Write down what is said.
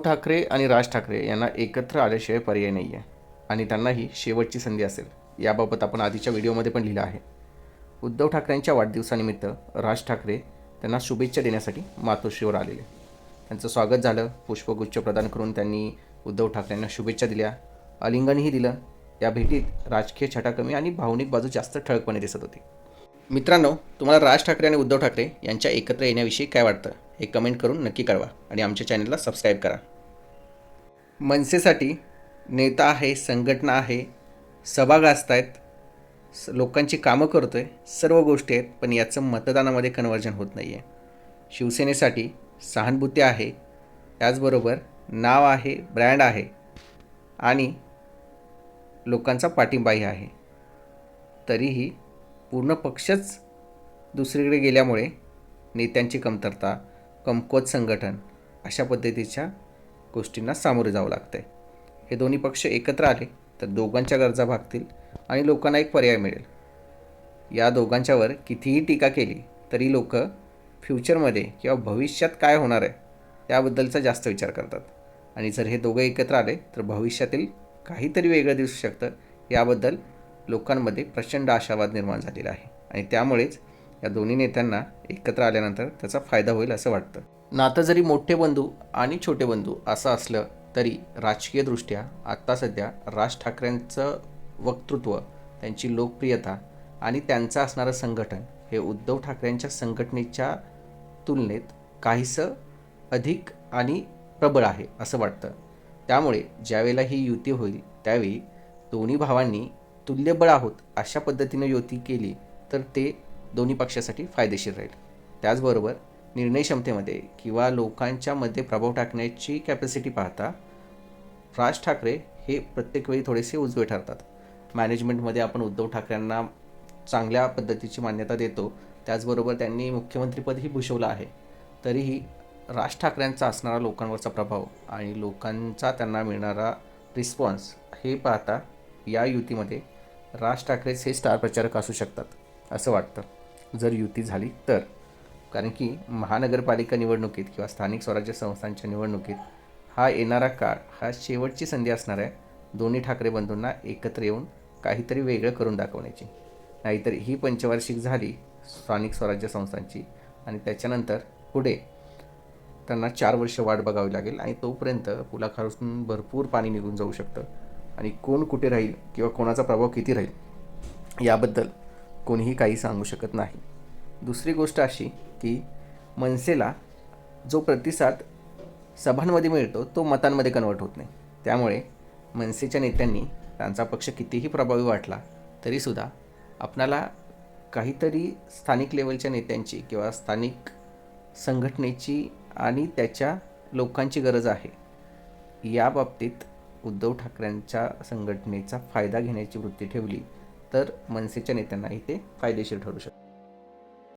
उद्धव ठाकरे आणि राज ठाकरे यांना एकत्र आल्याशिवाय पर्याय नाही आहे आणि त्यांनाही शेवटची संधी असेल. याबाबत आपण आधीच्या व्हिडिओमध्ये पण लिहिलं आहे. उद्धव ठाकरेंच्या वाढदिवसानिमित्त राज ठाकरे त्यांना शुभेच्छा देण्यासाठी मातोश्रीवर आलेले. त्यांचं स्वागत झालं. पुष्पगुच्छ प्रदान करून त्यांनी उद्धव ठाकरेंना शुभेच्छा दिल्या. अलिंगनही दिलं. या भेटीत राजकीय छटा कमी आणि भावनिक बाजू जास्त ठळकपणे दिसत होती. मित्रांनो तुम्हाला राज ठाकरे आणि उद्धव ठाकरे यांच्या एकत्र येण्याविषयी काय वाटतं? हे कमेंट करून नक्की कळवा आणि आमच्या चॅनलला सबस्क्राईब करा. मनसेसाठी नेता आहे संघटना आहे सभा गाजतायत स लोकांची कामं करतो आहे सर्व गोष्टी आहेत पण याचं मतदानामध्ये कन्वर्जन होत नाही आहे शिवसेनेसाठी सहानुभूती आहे. त्याचबरोबर नाव आहे ब्रँड आहे आणि लोकांचा पाठिंबाही आहे. तरीही पूर्ण पक्षच दुसरीकडे गेल्यामुळे नेत्यांची कमतरता कमकुवत संघटन अशा पद्धतीच्या गोष्टींना सामोरे जावं लागतं आहे हे दोन्ही पक्ष एकत्र आले तर दोघांच्या गरजा भागतील आणि लोकांना एक पर्याय मिळेल. या दोघांच्यावर कितीही टीका केली तरी लोक फ्युचरमध्ये किंवा भविष्यात काय होणार आहे त्याबद्दलचा जास्त विचार करतात. आणि जर हे दोघं एकत्र आले तर भविष्यातील काहीतरी वेगळं दिसू शकतं. याबद्दल लोकांमध्ये प्रचंड आशावाद निर्माण झालेला आहे. आणि त्यामुळेच या दोन्ही नेत्यांना एकत्र आल्यानंतर त्याचा फायदा होईल असं वाटतं. नातं जरी मोठे बंधू आणि छोटे बंधू असं असलं तरी राजकीयदृष्ट्या आत्ता सध्या राज ठाकरेंचं वक्तृत्व त्यांची लोकप्रियता आणि त्यांचं असणारं संघटन हे उद्धव ठाकरेंच्या संघटनेच्या तुलनेत काहीसं अधिक आणि प्रबळ आहे असं वाटतं. त्यामुळे ज्यावेळेला ही युती होईल त्यावेळी दोन्ही भावांनी तुल्यबळ आहोत अशा पद्धतीनं युती केली तर ते दोन्ही पक्षासाठी फायदेशीर राहील. त्याचबरोबर निर्णय क्षमतेमध्ये किंवा लोकांच्यामध्ये प्रभाव टाकण्याची कॅपॅसिटी पाहता राज ठाकरे हे प्रत्येक वेळी थोडेसे उजवे ठरतात. मॅनेजमेंटमध्ये आपण उद्धव ठाकरेंना चांगल्या पद्धतीची मान्यता देतो त्याचबरोबर त्यांनी मुख्यमंत्रीपदही भूषवलं आहे. तरीही राज ठाकरेंचा असणारा लोकांवरचा प्रभाव आणि लोकांचा त्यांना मिळणारा रिस्पॉन्स हे पाहता या युतीमध्ये राज ठाकरेच हे स्टार प्रचारक असू शकतात असं वाटतं. जर युती झाली तर. कारण की महानगरपालिका निवडणुकीत किंवा स्थानिक स्वराज्य संस्थांच्या निवडणुकीत हा येणारा काळ हा शेवटची संधी असणार आहे दोन्ही ठाकरे बंधूंना एकत्र येऊन काहीतरी वेगळं करून दाखवण्याची. नाहीतर ही पंचवार्षिक झाली स्थानिक स्वराज्य संस्थांची आणि त्याच्यानंतर पुढे त्यांना चार वर्ष वाट बघावी लागेल आणि तोपर्यंत पुलाखालून भरपूर पाणी निघून जाऊ शकतं. आणि कोण कुठे राहील किंवा कोणाचा प्रभाव किती राहील याबद्दल कोणीही काही सांगू शकत नाही. दुसरी गोष्ट अशी की मनसेला जो प्रतिसाद सभांमध्ये मिळतो तो मतांमध्ये कन्वर्ट होत नाही. त्यामुळे मनसेच्या नेत्यांनी त्यांचा पक्ष कितीही प्रभावी वाटला तरीसुद्धा आपणाला काहीतरी स्थानिक लेवलच्या नेत्यांची किंवा स्थानिक संघटनेची आणि त्याच्या लोकांची गरज आहे. या बाबतीत उद्धव ठाकरेंच्या संघटनेचा फायदा घेण्याची वृत्ती ठेवली तर मनसेच्या नेत्यांनाही ते फायदेशीर ठरू शकते.